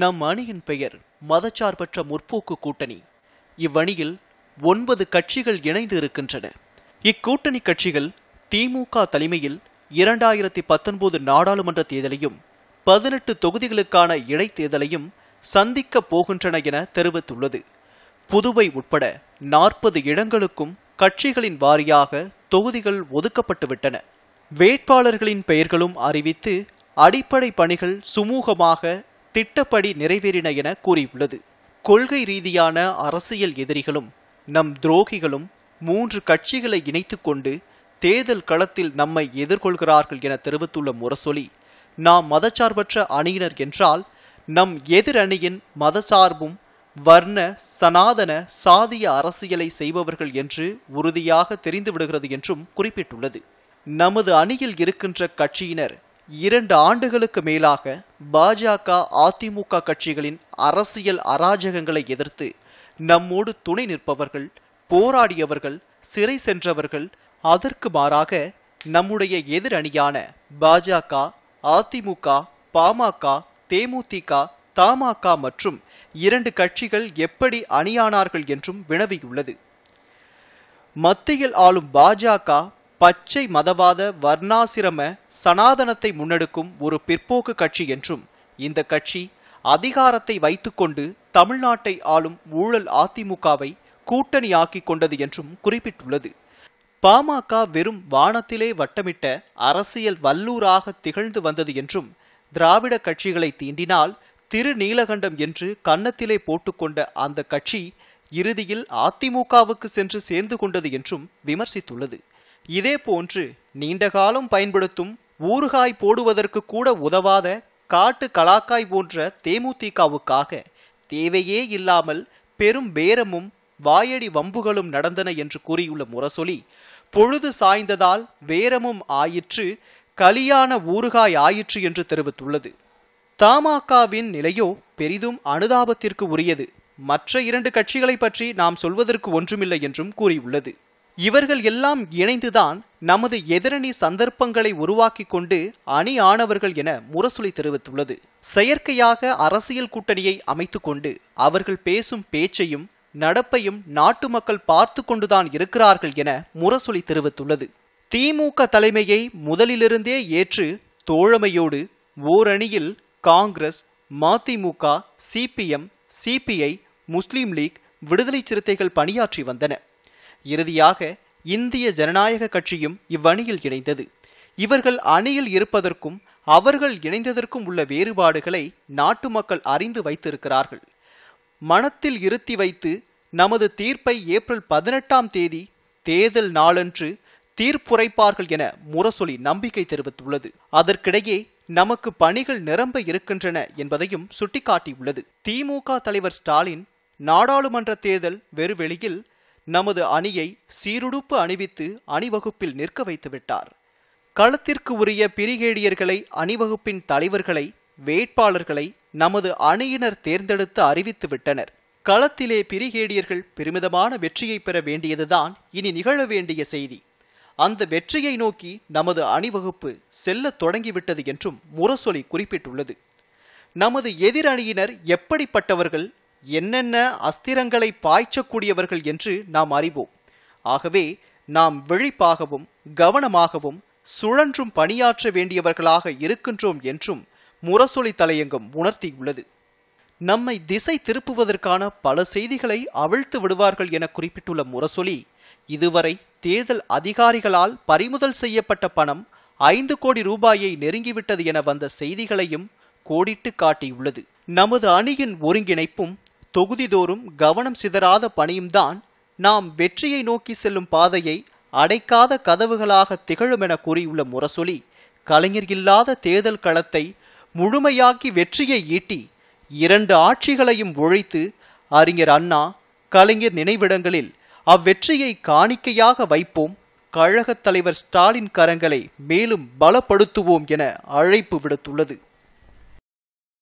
நம் அணியின் பெயர் மதச்சார்பற்ற முற்போக்கு கூட்டணி. இவ்வணியில் ஒன்பது கட்சிகள் இணைந்து இருக்கின்றன. இக்கூட்டணி கட்சிகள் திமுக தலைமையில் இரண்டாயிரத்தி பத்தொன்பது நாடாளுமன்ற தேர்தலையும் பதினெட்டு தொகுதிகளுக்கான இடைத்தேர்தலையும் சந்திக்கப் போகின்றன என தெரிவித்துள்ளது. புதுவை உட்பட நாற்பது இடங்களுக்கும் கட்சிகளின் வாரியாக தொகுதிகள் ஒதுக்கப்பட்டுவிட்டன. வேட்பாளர்களின் பெயர்களும் அறிவித்து அடிப்படை பணிகள் சுமூகமாக திட்டப்படி நிறைவேறின என கூறியுள்ளது. கொள்கை ரீதியான அரசியல் எதிரிகளும் நம் துரோகிகளும் மூன்று கட்சிகளை இணைத்துக் கொண்டு தேர்தல் களத்தில் நம்மை எதிர்கொள்கிறார்கள் என தெரிவித்துள்ள முரசொலி நாம் மதச்சார்பற்ற அணியினர் என்றால் நம் எதிர் அணியின் மதசார்பும் வர்ண சனாதன சாதிய அரசியலை செய்பவர்கள் என்று உறுதியாக தெரிந்துவிடுகிறது என்றும் குறிப்பிட்டுள்ளது. நமது அணியில் இருக்கின்ற கட்சியினர் இரண்டு ஆண்டுகளுக்கு மேலாக பாஜக அதிமுக கட்சிகளின் அரசியல் அராஜகங்களை எதிர்த்து நம்மோடு துணை நிற்பவர்கள் போராடியவர்கள் சிறை சென்றவர்கள் அதற்கு மாறாக நம்முடைய எதிர் அணியான பாஜக அதிமுக பாமக தேமுதிக தமாக மற்றும் இரண்டு கட்சிகள் எப்படி அணியானார்கள் என்றும் வினவியுள்ளது. மத்தியில் ஆளும் பாஜக பச்சை மதவாத வர்ணாசிரம சனாதனத்தை முன்னெடுக்கும் ஒரு பிற்போக்கு கட்சி என்றும் இந்த கட்சி அதிகாரத்தை வைத்துக்கொண்டு தமிழ்நாட்டை ஆளும் ஊழல் அதிமுகவை கூட்டணியாக்கிக் கொண்டது என்றும் குறிப்பிட்டுள்ளது. பாமக வெறும் வானத்திலே வட்டமிட்ட அரசியல் வல்லூராக திகழ்ந்து வந்தது என்றும் திராவிட கட்சிகளை தீண்டினால் திருநீலகண்டம் என்று கன்னத்திலே போட்டுக்கொண்ட அந்த கட்சி இறுதியில் அதிமுகவுக்கு சென்று சேர்ந்து கொண்டது என்றும் விமர்சித்துள்ளது. இதேபோன்று நீண்ட காலம் பயன்படுத்தும் ஊறுகாய் போடுவதற்கு கூட உதவாத காட்டு கலாக்காய் போன்ற தேமுதிகவுக்காக தேவையே இல்லாமல் பெரும் பேரமும் வாயடி வம்புகளும் நடந்தன என்று கூறியுள்ள முரசொலி பொழுது சாய்ந்ததால் வேரமும் ஆயிற்று கலியான ஊறுகாய் ஆயிற்று என்று தெரிவித்துள்ளது. தமாகவின் நிலையோ பெரிதும் அனுதாபத்திற்கு உரியது. மற்ற இரண்டு கட்சிகளை பற்றி நாம் சொல்வதற்கு ஒன்றுமில்லை என்றும் கூறியுள்ளது. இவர்கள் எல்லாம் இணைந்துதான் நமது எதிரணி சந்தர்ப்பங்களை உருவாக்கிக் கொண்டு அணி ஆனவர்கள் என முரசொலி தெரிவித்துள்ளது. செயற்கையாக அரசியல் கூட்டணியை அமைத்து கொண்டு அவர்கள் பேசும் பேச்சையும் நடப்பையும் நாட்டு மக்கள் பார்த்து கொண்டுதான் இருக்கிறார்கள் என முரசொலி தெரிவித்துள்ளது. திமுக தலைமையை முதலிலிருந்தே ஏற்று தோழமையோடு ஓரணியில் Congress MDMK CPM CPI Muslim League Viduthalai Siruthaigal பணியாற்றி வந்தன. இறுதியாக இந்திய ஜனநாயக கட்சியும் இவ்வணியில் இணைந்தது. இவர்கள் அணியில் இருப்பதற்கும் அவர்கள் இணைந்ததற்கும் உள்ள வேறுபாடுகளை நாட்டு மக்கள் அறிந்து வைத்திருக்கிறார்கள். மனத்தில் இருத்தி வைத்து நமது தீர்ப்பை ஏப்ரல் பதினெட்டாம் தேதி தேர்தல் நாளன்று தீர்ப்புரைப்பார்கள் என முரசொலி நம்பிக்கை தெரிவித்துள்ளது. அதற்கிடையே நமக்கு பணிகள் நிரம்ப இருக்கின்றன என்பதையும் சுட்டிக்காட்டியுள்ளது. திமுக தலைவர் ஸ்டாலின் நாடாளுமன்ற தேர்தல் வெறுவெளியில் நமது அணியை சீருடுப்பு அணிவித்து அணிவகுப்பில் நிற்க வைத்து விட்டார் களத்திற்கு உரிய பிரிகேடியர்களை அணிவகுப்பின் தலைவர்களை வேட்பாளர்களை நமது அணியினர் தேர்ந்தெடுத்து அறிவித்து விட்டனர். களத்திலே பிரிகேடியர்கள் பெருமிதமான வெற்றியை பெற வேண்டியதுதான் இனி நிகழ வேண்டிய செய்தி. அந்த வெற்றியை நோக்கி நமது அணிவகுப்பு செல்ல தொடங்கிவிட்டது என்றும் முரசொலி குறிப்பிட்டுள்ளது. நமது எதிர் அணியினர் எப்படிப்பட்டவர்கள் என்னென்ன அஸ்திரங்களை பாய்ச்சக்கூடியவர்கள் என்று நாம் அறிவோம். ஆகவே நாம் விழிப்பாகவும் கவனமாகவும் சுழன்றும் பணியாற்ற வேண்டியவர்களாக இருக்கின்றோம் என்றும் முரசொலி தலையங்கம் உணர்த்தியுள்ளது. நம்மை திசை திருப்புவதற்கான பல செய்திகளை அவிழ்த்து விடுவார்கள் என குறிப்பிட்டுள்ள முரசொலி இதுவரை தேர்தல் அதிகாரிகளால் பறிமுதல் செய்யப்பட்ட பணம் ஐந்து கோடி ரூபாயை நெருங்கிவிட்டது என வந்த செய்திகளையும் கோடிட்டு காட்டியுள்ளது. நமது அணியின் ஒருங்கிணைப்பும் தொகுதிதோறும் கவனம் சிதறாத பணியும்தான் நாம் வெற்றியை நோக்கி செல்லும் பாதையை அடைக்காத கதவுகளாக திகழும் என கூறியுள்ள முரசொலி கலைஞர் இல்லாத தேர்தல் களத்தை முழுமையாக்கி வெற்றியை ஈட்டி இரண்டு ஆட்சிகளையும் ஒழித்து அறிஞர் அண்ணா கலைஞர் நினைவிடங்களில் அவ்வெற்றியை காணிக்கையாக வைப்போம் கழகத் தலைவர் ஸ்டாலின் கரங்களை மேலும் பலப்படுத்துவோம் என அழைப்பு விடுத்துள்ளது.